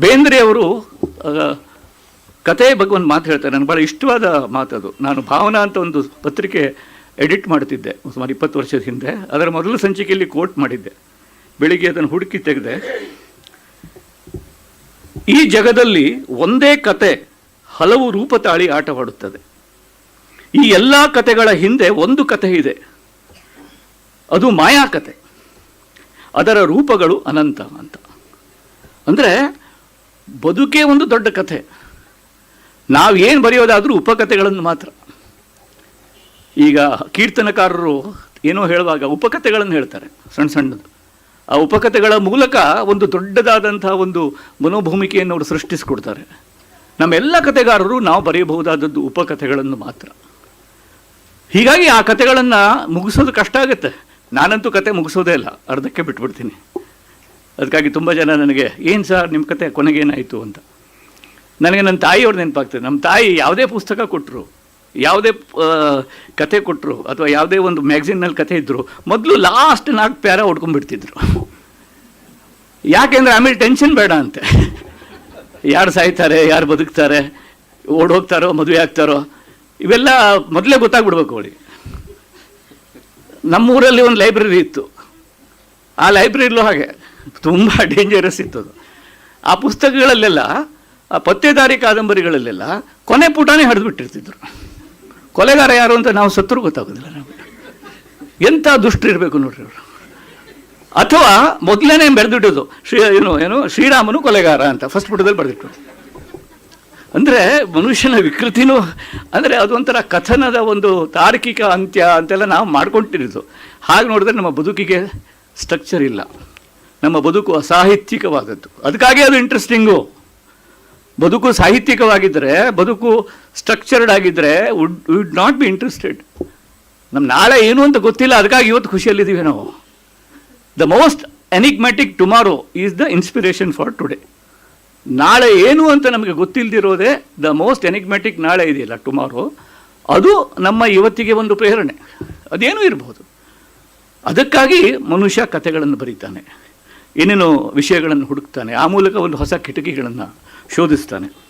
ಬೇಂದ್ರೆಯವರು ಅವರು ಕತೆ ಬಗ್ಗೆ ಒಂದು ಮಾತು ಹೇಳ್ತಾರೆ. ನನಗೆ ಭಾಳ ಇಷ್ಟವಾದ ಮಾತದು ನಾನು ಭಾವನಾ ಅಂತ ಒಂದು ಪತ್ರಿಕೆ ಎಡಿಟ್ ಮಾಡ್ತಿದ್ದೆ ಸುಮಾರು ಇಪ್ಪತ್ತು ವರ್ಷದ ಹಿಂದೆ. ಅದರ ಮೊದಲ ಸಂಚಿಕೆಯಲ್ಲಿ ಕೋಟ್ ಮಾಡಿದ್ದೆ. ಬೆಳಿಗ್ಗೆ ಅದನ್ನು ಹುಡುಕಿ ತೆಗೆದೆ. ಈ ಜಗದಲ್ಲಿ ಒಂದೇ ಕತೆ ಹಲವು ರೂಪ ತಾಳಿ ಆಟವಾಡುತ್ತದೆ. ಈ ಎಲ್ಲ ಕತೆಗಳ ಹಿಂದೆ ಒಂದು ಕತೆ ಇದೆ. ಅದು ಮಾಯಾ ಕತೆ. ಅದರ ರೂಪಗಳು ಅನಂತ ಅಂತ. ಅಂದರೆ ಬದುಕೇ ಒಂದು ದೊಡ್ಡ ಕಥೆ. ನಾವು ಏನು ಬರೆಯೋದಾದರೂ ಉಪಕಥೆಗಳನ್ನು ಮಾತ್ರ. ಈಗ ಕೀರ್ತನಕಾರರು ಏನೋ ಹೇಳುವಾಗ ಉಪಕಥೆಗಳನ್ನು ಹೇಳ್ತಾರೆ ಸಣ್ಣ ಸಣ್ಣದು. ಆ ಉಪಕಥೆಗಳ ಮೂಲಕ ಒಂದು ದೊಡ್ಡದಾದಂಥ ಒಂದು ಮನೋಭೂಮಿಕೆಯನ್ನು ಅವರು ಸೃಷ್ಟಿಸಿಕೊಡ್ತಾರೆ. ನಮ್ಮೆಲ್ಲ ಕಥೆಗಾರರು ನಾವು ಬರೆಯಬಹುದಾದದ್ದು ಉಪಕಥೆಗಳನ್ನು ಮಾತ್ರ. ಹೀಗಾಗಿ ಆ ಕಥೆಗಳನ್ನು ಮುಗಿಸೋದು ಕಷ್ಟ ಆಗುತ್ತೆ. ನಾನಂತೂ ಕತೆ ಮುಗಿಸೋದೇ ಇಲ್ಲ, ಅರ್ಧಕ್ಕೆ ಬಿಟ್ಬಿಡ್ತೀನಿ. ಅದಕ್ಕಾಗಿ ತುಂಬ ಜನ ನನಗೆ, ಏನು ಸರ್ ನಿಮ್ಮ ಕತೆ ಕೊನೆಗೇನಾಯಿತು ಅಂತ. ನನಗೆ ನನ್ನ ತಾಯಿಯವ್ರ ನೆನಪಾಗ್ತದೆ. ನಮ್ಮ ತಾಯಿ ಯಾವುದೇ ಪುಸ್ತಕ ಕೊಟ್ಟರು ಯಾವುದೇ ಕತೆ ಕೊಟ್ಟರು ಅಥವಾ ಯಾವುದೇ ಒಂದು ಮ್ಯಾಗ್ಝಿನ್ನಲ್ಲಿ ಕತೆ ಇದ್ದರು ಮೊದಲು ಲಾಸ್ಟ್ ನಾಲ್ಕು ಪ್ಯಾರ ಹೊಡ್ಕೊಂಡ್ಬಿಡ್ತಿದ್ರು. ಯಾಕೆಂದರೆ ಆಮೇಲೆ ಟೆನ್ಷನ್ ಬೇಡ ಅಂತೆ. ಯಾರು ಸಾಯ್ತಾರೆ, ಯಾರು ಬದುಕ್ತಾರೆ ಓಡೋಗ್ತಾರೋ ಮದುವೆ ಆಗ್ತಾರೋ, ಇವೆಲ್ಲ ಮೊದಲೇ ಗೊತ್ತಾಗ್ಬಿಡ್ಬೇಕು ಅವಳಿಗೆ. ನಮ್ಮೂರಲ್ಲಿ ಒಂದು ಲೈಬ್ರರಿ ಇತ್ತು. ಆ ಲೈಬ್ರರಿಲೂ ಹಾಗೆ. ತುಂಬ ಡೇಂಜರಸ್ ಇತ್ತು ಅದು ಆ ಪುಸ್ತಕಗಳಲ್ಲೆಲ್ಲ, ಆ ಪತ್ತೆದಾರಿ ಕಾದಂಬರಿಗಳಲ್ಲೆಲ್ಲ ಕೊನೆ ಪುಟನೇ ಹಡಿದ್ಬಿಟ್ಟಿರ್ತಿದ್ರು. ಕೊಲೆಗಾರ ಯಾರು ಅಂತ ನಾವು ಸತ್ತರೂ ಗೊತ್ತಾಗೋದಿಲ್ಲ ನಮಗೆ. ಎಂಥ ದುಷ್ಟರಿರಬೇಕು ನೋಡ್ರಿ ಅವರು. ಅಥವಾ ಮೊದಲನೇ ಬೆಳೆದುಬಿಟ್ಟಿದ್ದು ಶ್ರೀ, ಏನು ಏನು, ಶ್ರೀರಾಮನು ಕೊಲೆಗಾರ ಅಂತ ಫಸ್ಟ್ ಪುಟದಲ್ಲಿ ಬರೆದಿಟ್ಟು. ಅಂದರೆ ಮನುಷ್ಯನ ವಿಕೃತಿನೂ, ಅಂದರೆ ಅದೊಂಥರ ಕಥನದ ಒಂದು ತಾರ್ಕಿಕ ಅಂತ್ಯ ಅಂತೆಲ್ಲ ನಾವು ಮಾಡ್ಕೊಂಡಿರೋದು ಹಾಗೆ ನೋಡಿದ್ರೆ ನಮ್ಮ ಬದುಕಿಗೆ ಸ್ಟ್ರಕ್ಚರ್ ಇಲ್ಲ. ನಮ್ಮ ಬದುಕು ಅಸಾಹಿತ್ಯಿಕವಾದದ್ದು. ಅದಕ್ಕಾಗಿ ಅದು ಇಂಟ್ರೆಸ್ಟಿಂಗು ಬದುಕು ಸಾಹಿತ್ಯಿಕವಾಗಿದ್ದರೆ, ಬದುಕು ಸ್ಟ್ರಕ್ಚರ್ಡ್ ಆಗಿದ್ದರೆ would would not be interested ನಮ್ಮ ನಾಳೆ ಏನು ಅಂತ ಗೊತ್ತಿಲ್ಲ, ಅದಕ್ಕಾಗಿ ಇವತ್ತು ಖುಷಿಯಲ್ಲಿದ್ದೀವಿ ನಾವು. The most enigmatic tomorrow is the inspiration for today ನಾಳೆ ಏನು ಅಂತ ನಮಗೆ ಗೊತ್ತಿಲ್ಲದಿರೋದೇ ದ ಮೋಸ್ಟ್ ಎನಿಗ್ಮ್ಯಾಟಿಕ್ ನಾಳೆ ಇದೆಯಲ್ಲ ಟುಮಾರೋ ಅದು ನಮ್ಮ ಇವತ್ತಿಗೆ ಒಂದು ಪ್ರೇರಣೆ. ಅದೇನೂ ಇರಬಹುದು ಅದಕ್ಕಾಗಿ ಮನುಷ್ಯ ಕಥೆಗಳನ್ನು ಬರೀತಾನೆ. ಏನೇನೋ ವಿಷಯಗಳನ್ನು ಹುಡುಕ್ತಾನೆ ಆ ಮೂಲಕ ಒಂದು ಹೊಸ ಕಿಟಕಿಗಳನ್ನು ಶೋಧಿಸ್ತಾನೆ.